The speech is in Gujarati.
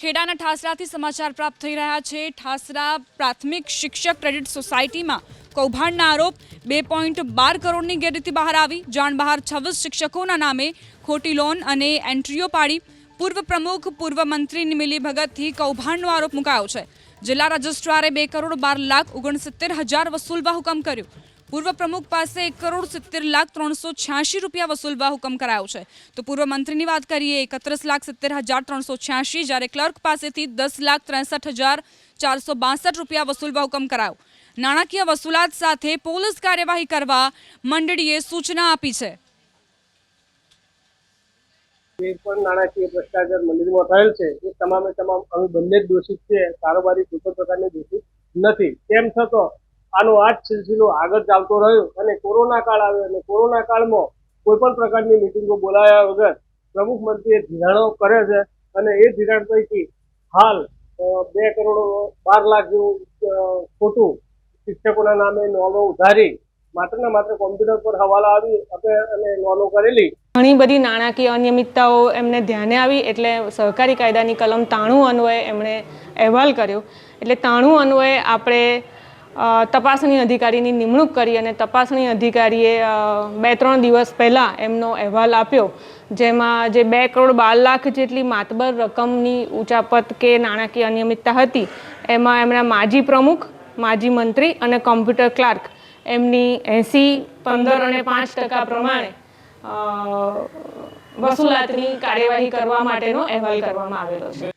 ખેડાના ઠાસરાથી સમાચાર પ્રાપ્ત થઈ રહ્યા છે. ઠાસરા પ્રાથમિક શિક્ષક ક્રેડિટ સોસાયટીમાં કૌભાંડના આરોપ, બે પોઈન્ટ બાર કરોડની ગેરરીતિ બહાર આવી. જાણ બહાર છવ્વીસ શિક્ષકોના નામે ખોટી લોન અને એન્ટ્રીઓ પાડી. પૂર્વ પ્રમુખ, પૂર્વ મંત્રીની મિલીભગતથી કૌભાંડનો આરોપ મુકાયો છે. જિલ્લા રજિસ્ટ્રારે બે કરોડ બાર લાખ ઓગણસિત્તેર હજાર વસૂલવા હુકમ કર્યો. પૂર્વ પ્રમુખ પાસે એક કરોડ સિત્તેર લાખ ત્રણસો છ્યાસી રૂપિયા વસૂલવા હુકમ કરાયો છે. તો પૂર્વ મંત્રીની વાત કરીએ, એકત્રીસ લાખ સિત્તેર હજાર ત્રણસો છ્યાસી જ્યારે ક્લર્ક પાસેથી દસ લાખ ત્રેસઠ હજાર ચારસો બાસઠ રૂપિયા વસૂલવા હુકમ કરાયો. નાણાકીય વસૂલાત સાથે પોલીસ કાર્યવાહી કરવા મંડળીએ સૂચના આપી છે. જે પણ નાણાકીય ભ્રષ્ટાચાર મંદિરમાં થયેલ છે, એ તમામે તમામ અમે બંને દોષિત છે, કારોબારી કોઈ પણ પ્રકારની દોષિત નથી. તેમ છતાં આનો આ જ સિલસિલો આગળ ચાલતો રહ્યો અને કોરોના કાળ આવ્યો અને કોરોના કાળમાં કોઈ પણ પ્રકારની મિટિંગો બોલાયા વગર પ્રમુખ મંત્રીએ ધિરાણો કરે છે અને એ ધિરાણ પૈકી હાલ બે કરોડ બાર લાખ જેવું ખોટું શિક્ષકોના નામે નોલો ઉધારી માત્ર ને માત્ર કોમ્પ્યુટર પર હવાલા આવી અને નોલો કરેલી. ઘણી બધી નાણાકીય અનિયમિતતાઓ એમને ધ્યાને આવી એટલે સહકારી કાયદાની કલમ તાણું અન્વયે એમણે અહેવાલ કર્યો. એટલે તાણું અન્વયે આપણે તપાસણી અધિકારીની નિમણૂક કરી અને તપાસણી અધિકારીએ બે ત્રણ દિવસ પહેલાં એમનો અહેવાલ આપ્યો, જેમાં જે બે કરોડ બાર લાખ જેટલી માતબર રકમની ઉચાપત કે નાણાકીય અનિયમિતતા હતી, એમાં એમના માજી પ્રમુખ, માજી મંત્રી અને કોમ્પ્યુટર ક્લાર્ક એમની એંસી, પંદર અને પાંચ ટકા પ્રમાણે વસૂલાતની કાર્યવાહી કરવા માટેનો અહેવાલ કરવામાં આવેલો છે.